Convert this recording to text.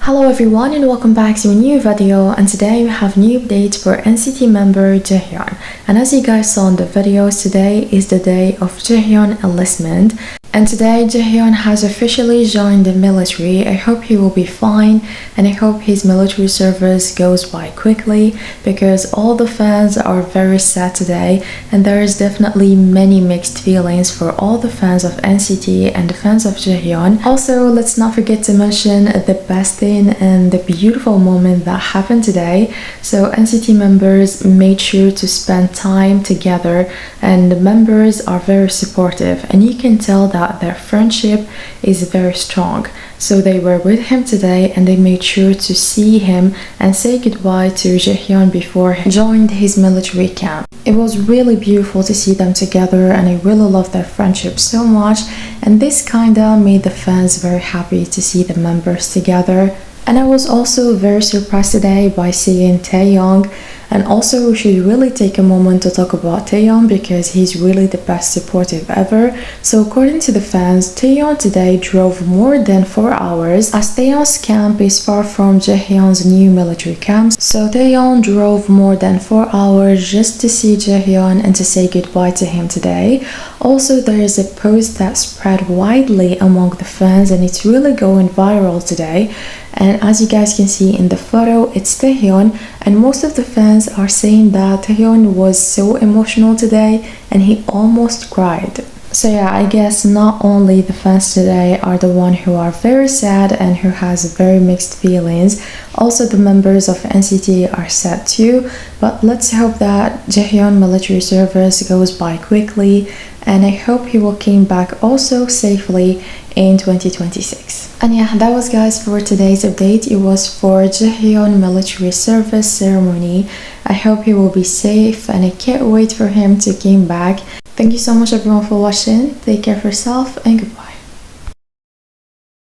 Hello everyone and welcome back to a new video and today we have new update for NCT member Jaehyun. And as you guys saw in the videos today is the day of Jaehyun enlistment and today Jaehyun has officially joined the military. I hope he will be fine and I hope his military service goes by quickly because all the fans are very sad today and there is definitely many mixed feelings for all the fans of NCT and the fans of Jaehyun. Also, let's not forget to mention the best thing and the beautiful moment that happened today. So NCT members made sure to spend time together and the members are very supportive and you can tell that their friendship is very strong. So they were with him today and they made sure to see him and say goodbye to Jaehyun before he joined his military camp. It was really beautiful to see them together and I really love their friendship so much and this kinda made the fans very happy to see the members together. And I was also very surprised today by seeing Taeyong and also we should really take a moment to talk about Taeyeon because he's really the best supportive ever. So according to the fans, Taeyeon today drove more than 4 hours as Taeyeon's camp is far from Jaehyun's new military camp. So Taeyeon drove more than 4 hours just to see Jaehyun and to say goodbye to him today. Also there is a post that spread widely among the fans and it's really going viral today. And as you guys can see in the photo, it's Taehyun and most of the fans are saying that Taehyun was so emotional today and he almost cried. So yeah, I guess not only the fans today are the one who are very sad and who has very mixed feelings, also the members of NCT are sad too, but let's hope that Jaehyun military service goes by quickly and I hope he will came back also safely in 2026. And yeah, that was guys for today's update. It was for Jaehyun military service ceremony. I hope he will be safe and I can't wait for him to come back. Thank you so much everyone for watching. Take care of yourself and goodbye.